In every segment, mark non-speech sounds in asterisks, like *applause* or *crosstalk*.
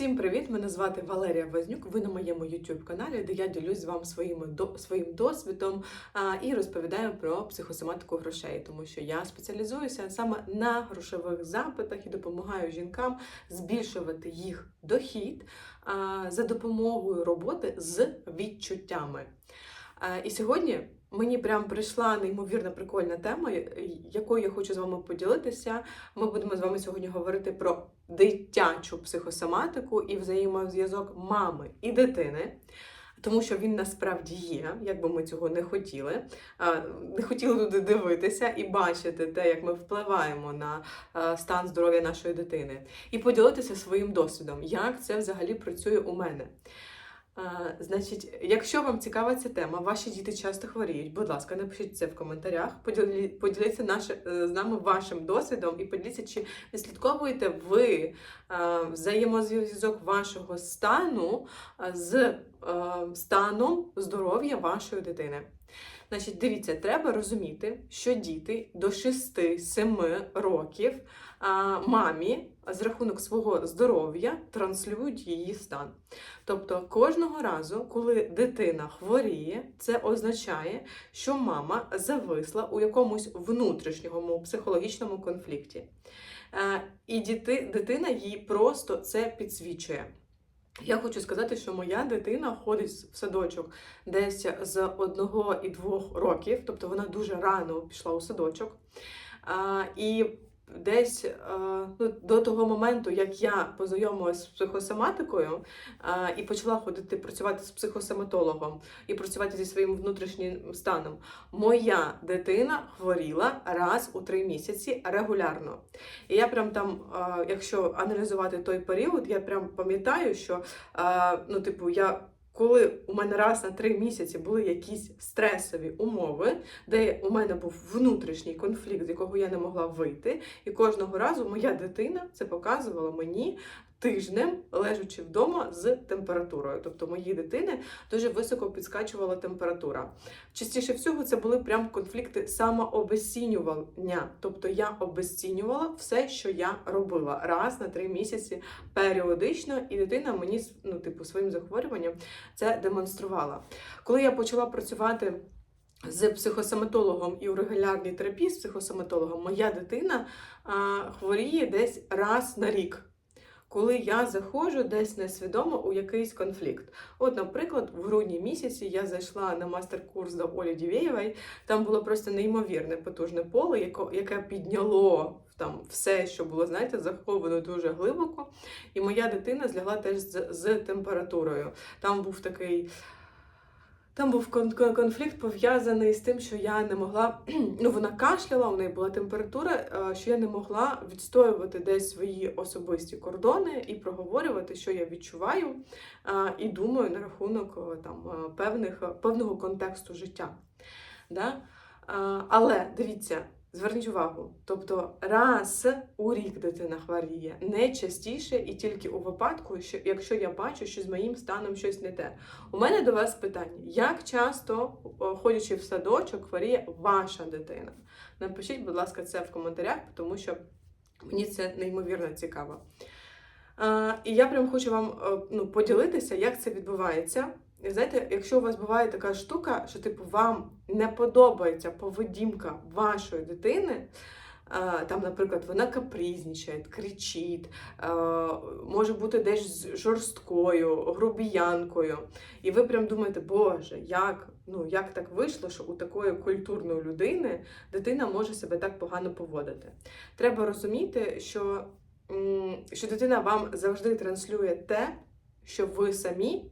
Всім привіт! Мене звати Валерія Вознюк. Ви на моєму YouTube каналі, де я ділюсь з вами своїми до своїм досвідом а, і розповідаю про психосоматику грошей, тому що я спеціалізуюся саме на грошових запитах і допомагаю жінкам збільшувати їх дохід а, за допомогою роботи з відчуттями. А, і сьогодні. Мені прям прийшла неймовірно прикольна тема, якою я хочу з вами поділитися. Ми будемо з вами сьогодні говорити про дитячу психосоматику і взаємозв'язок мами і дитини. Тому що він насправді є, як би ми цього не хотіли, не хотіли туди дивитися і бачити те, як ми впливаємо на стан здоров'я нашої дитини, і поділитися своїм досвідом, як це взагалі працює у мене. Значить, якщо вам цікава ця тема, ваші діти часто хворіють, будь ласка, напишіть це в коментарях, поділі, поділіться наше, е, з нами вашим досвідом і поділіться, чи відслідковуєте ви взаємозв'язок вашого стану з станом здоров'я вашої дитини. Значить, дивіться, треба розуміти, що діти до 6-7 років мамі з рахунок свого здоров'я транслюють її стан. Тобто кожного разу, коли дитина хворіє, це означає, що мама зависла у якомусь внутрішньому психологічному конфлікті. Е, і діти, дитина їй просто це підсвічує. Я хочу сказати, що моя дитина ходить в садочок десь з одного і двох років, тобто вона дуже рано пішла у садочок. І десь ну, до того моменту, як я познайомилася з психосоматикою і почала ходити працювати з психосоматологом і працювати зі своїм внутрішнім станом, моя дитина хворіла раз у три місяці регулярно. І я прям там, якщо аналізувати той період, я прям пам'ятаю, що ну, типу, я коли у мене раз на три місяці були якісь стресові умови, де у мене був внутрішній конфлікт, з якого я не могла вийти, і кожного разу моя дитина це показувала мені. Тижнем лежачи вдома з температурою, тобто моїй дитини дуже високо підскачувала температура. Частіше всього це були прям конфлікти самообесцінювання. Тобто я обесцінювала все, що я робила раз на три місяці періодично, і дитина мені ну, типу, своїм захворюванням це демонструвала. Коли я почала працювати з психосоматологом і у регулярній терапії з психосоматологом, моя дитина а, хворіє десь раз на рік. Коли я заходжу десь несвідомо у якийсь конфлікт. От, наприклад, в грудні місяці я зайшла на мастер-курс до Олі Дівєєвої, там було просто неймовірне потужне поле, яке підняло там все, що було, знаєте, заховано дуже глибоко. І моя дитина злягла теж з, з температурою. Там був такий. Там був конфлікт пов'язаний з тим, що я не могла, *clears throat* ну вона кашляла, у неї була температура, е, що я не могла відстоювати десь свої особисті кордони і проговорювати, що я відчуваю е, і думаю на рахунок е, там певних, певного контексту життя. Да? Але дивіться. Зверніть увагу, тобто раз у рік дитина хворіє, не частіше і тільки у випадку, що якщо я бачу, що з моїм станом щось не те. У мене до вас питання: як часто, ходячи в садочок, хворіє ваша дитина? Напишіть, будь ласка, це в коментарях, тому що мені це неймовірно цікаво. І я прям хочу вам е, ну, поділитися, як це відбувається. Знаєте, якщо у вас буває така штука, що типу вам не подобається поведінка вашої дитини, там, наприклад, вона капризнічає, кричить, може бути десь жорсткою, грубіянкою. І ви прям думаєте, Боже, як ну, як так вийшло, що у такої культурної людини дитина може себе так погано поводити. Треба розуміти, що, що дитина вам завжди транслює те що ви самі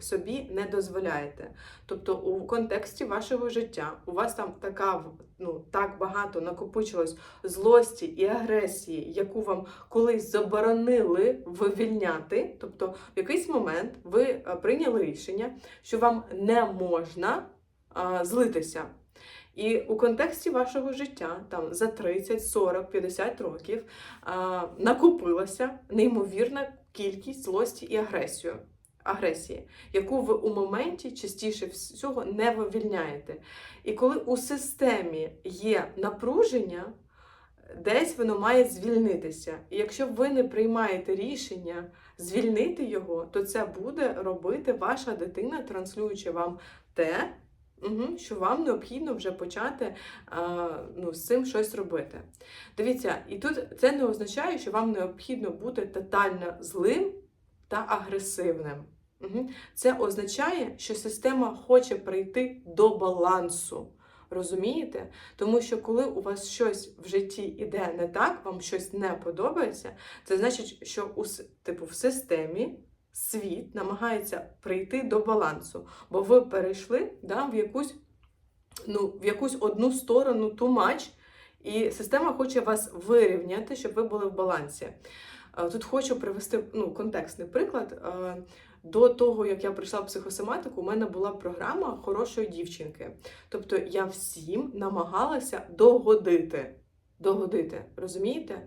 собі не дозволяєте. Тобто, у контексті вашого життя у вас там така ну так багато накопичилось злості і агресії, яку вам колись заборонили вивільняти. Тобто, в якийсь момент ви е, прийняли рішення, що вам не можна злитися. І у контексті вашого життя, там за 30, 40, 50 років, накопилася неймовірна кількість злості і агресію, агресії, яку ви у моменті частіше всього не вивільняєте. І коли у системі є напруження, десь воно має звільнитися. І якщо ви не приймаєте рішення звільнити його, то це буде робити ваша дитина, транслюючи вам те, угу, що вам необхідно вже почати а, ну, з цим щось робити. Дивіться, і тут це не означає, що вам необхідно бути тотально злим та агресивним. Угу. Це означає, що система хоче прийти до балансу. Розумієте? Тому що коли у вас щось в житті іде не так, вам щось не подобається, це значить, що у типу в системі світ намагається прийти до балансу, бо ви перейшли да, в якусь ну, в якусь одну сторону much, і система хоче вас вирівняти, щоб ви були в балансі. Е, Тут хочу привести ну, контекстний приклад. Е, До того, як я прийшла в психосоматику, у мене була програма хорошої дівчинки. Тобто я всім намагалася догодити. Догодити, розумієте?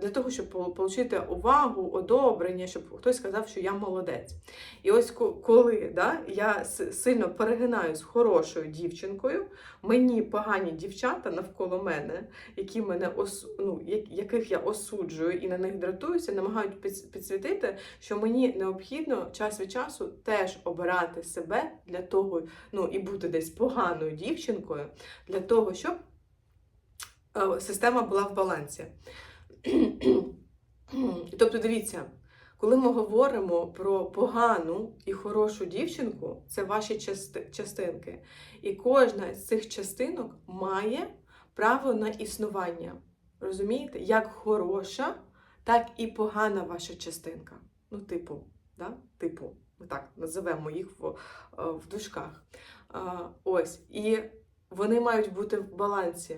Для того, щоб отримати увагу, одобрення, щоб хтось сказав, що я молодець. І ось коли да, я сильно перегинаю з хорошою дівчинкою, мені погані дівчата навколо мене, які мене ос, ну, яких я осуджую і на них дратуюся, намагають підсвітити, що мені необхідно час від часу теж обирати себе для того, ну і бути десь поганою дівчинкою, для того, щоб е, система була в балансі. *clears throat* Тобто, дивіться, коли ми говоримо про погану і хорошу дівчинку, це ваші частинки. І кожна з цих частинок має право на існування. Розумієте? Як хороша, так і погана ваша частинка. Ну, типу, да? типу, ми так називемо їх в, е, в дужках. Ось. І вони мають бути в балансі.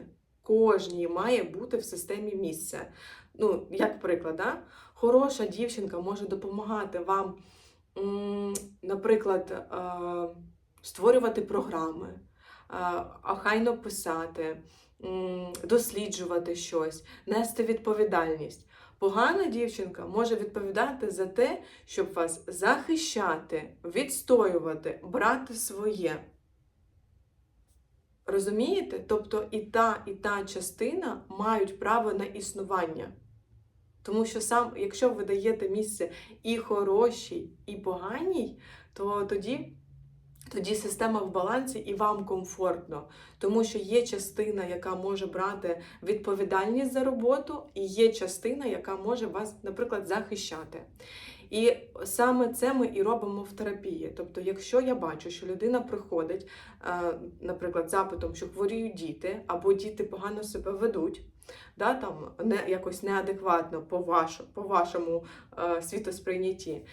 Кожній має бути в системі місце. Ну, як приклад, да? хороша дівчинка може допомагати вам, наприклад, е, створювати програми, е, охайно писати, досліджувати щось, нести відповідальність. Погана дівчинка може відповідати за те, щоб вас захищати, відстоювати, брати своє. Розумієте? Тобто і та, і та частина мають право на існування. Тому що сам, якщо ви даєте місце і хорошій, і поганій, то тоді, тоді система в балансі і вам комфортно. Тому що є частина, яка може брати відповідальність за роботу, і є частина, яка може вас, наприклад, захищати. І саме це ми і робимо в терапії. Тобто, якщо я бачу, що людина приходить, е, наприклад, запитом, що хворіють діти, або діти погано себе ведуть, да, там, не, якось неадекватно по, ваш, по вашому е, світосприйнятті, е,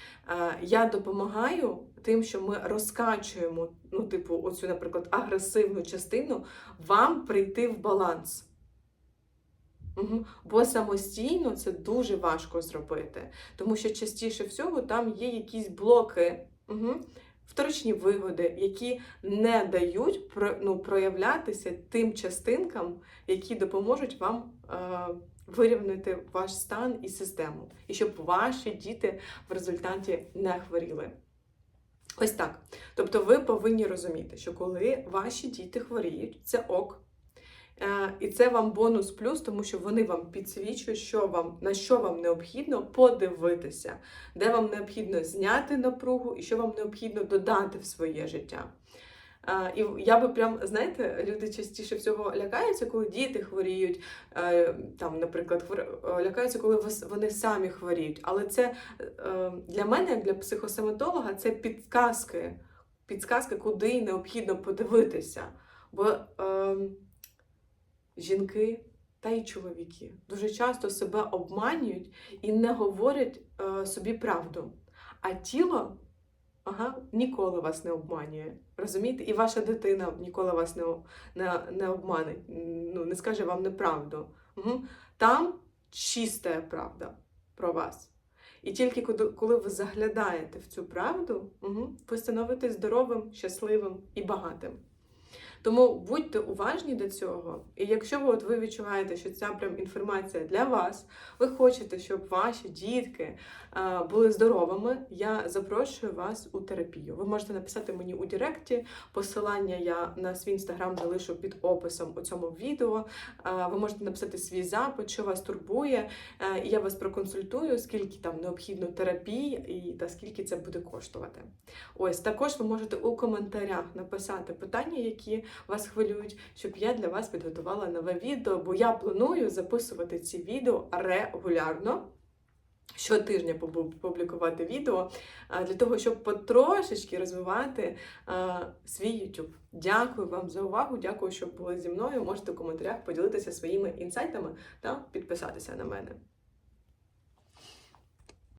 я допомагаю тим, що ми розкачуємо, ну, типу, оцю, наприклад, агресивну частину, вам прийти в баланс. Угу. Бо самостійно це дуже важко зробити, тому що частіше всього там є якісь блоки, угу. вторичні вигоди, які не дають ну, проявлятися тим частинкам, які допоможуть вам е, вирівняти ваш стан і систему, і щоб ваші діти в результаті не хворіли. Ось так. Тобто ви повинні розуміти, що коли ваші діти хворіють, це ок. Е, І це вам бонус плюс, тому що вони вам підсвічують, що вам, на що вам необхідно подивитися, де вам необхідно зняти напругу і що вам необхідно додати в своє життя. Е, І я би прям, знаєте, люди частіше всього лякаються, коли діти хворіють, е, там, наприклад, лякаються, коли вони самі хворіють. Але це для мене, як для психосоматолога, це підказки, підказки, куди необхідно подивитися. Бо е, жінки та й чоловіки дуже часто себе обманюють і не говорять е, собі правду. А тіло ага, ніколи вас не обманює. Розумієте? І ваша дитина ніколи вас не, не, не обмане, ну, не скаже вам неправду. Угу. Там чиста правда про вас. І тільки коли ви заглядаєте в цю правду, угу, ви становитесь здоровим, щасливим і багатим. Тому будьте уважні до цього. І якщо от ви відчуваєте, що ця прям інформація для вас, ви хочете, щоб ваші дітки були здоровими, я запрошую вас у терапію. Ви можете написати мені у Директі. Посилання я на свій інстаграм залишу під описом у цьому відео. Ви можете написати свій запит, що вас турбує, і я вас проконсультую, скільки там необхідно терапії і та скільки це буде коштувати. Ось також ви можете у коментарях написати питання, які вас хвилюють, щоб я для вас підготувала нове відео, бо я планую записувати ці відео регулярно. Щотижня публікувати відео для того, щоб потрошечки розвивати свій YouTube. Дякую вам за увагу. Дякую, що були зі мною. Можете в коментарях поділитися своїми інсайтами та підписатися на мене.